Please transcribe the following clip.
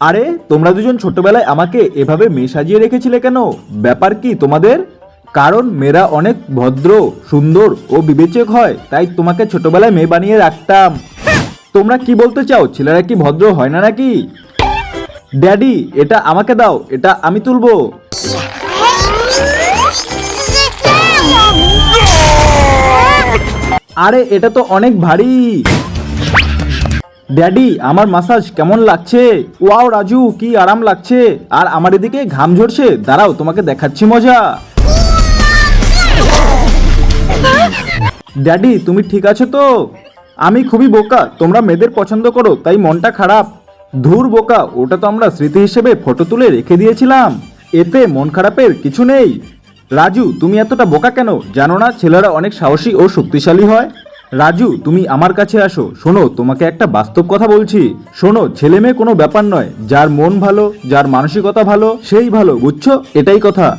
আরে, তোমরা দুজন ছোটবেলায় আমাকে এভাবে মেয়ে সাজিয়ে রেখেছিলে কেন? ব্যাপার কি তোমাদের? কারণ মেয়েরা অনেক ভদ্র, সুন্দর ও বিবেচক হয়, তাই তোমাকে ছোটবেলায় মেয়ে বানিয়ে রাখতাম। তোমরা কি বলতে চাও, ছেলেরা কি ভদ্র হয় না নাকি? ড্যাডি, এটা আমাকে দাও, এটা আমি তুলবো। আরে, এটা তো অনেক ভারী। ড্যাডি আমার মাসাজ কেমন লাগছে? ওয়াও রাজু, কি আরাম লাগছে? আর আমার এদিকে ঘাম ঝরছে। দাঁড়াও, তোমাকে দেখাচ্ছি মজা। ড্যাডি তুমি ঠিক আছো তো? আমি খুবই বোকা, তোমরা মেয়েদের পছন্দ করো, তাই মনটা খারাপ। ধুর বোকা, ওটা তো আমরা স্মৃতি হিসেবে ফটো তুলে রেখে দিয়েছিলাম। এতে মন খারাপের কিছু নেই। রাজু, তুমি এতটা বোকা কেন? জানো না, ছেলেরা অনেক সাহসী ও শক্তিশালী হয়। রাজু, তুমি আমার কাছে আসো। শোনো, তোমাকে একটা বাস্তব কথা বলছি। শোনো ছেলে মেয়ে কোনো ব্যাপার নয়। যার মন ভালো, যার মানসিকতা ভালো, সেই ভালো, বুঝছ? এটাই কথা।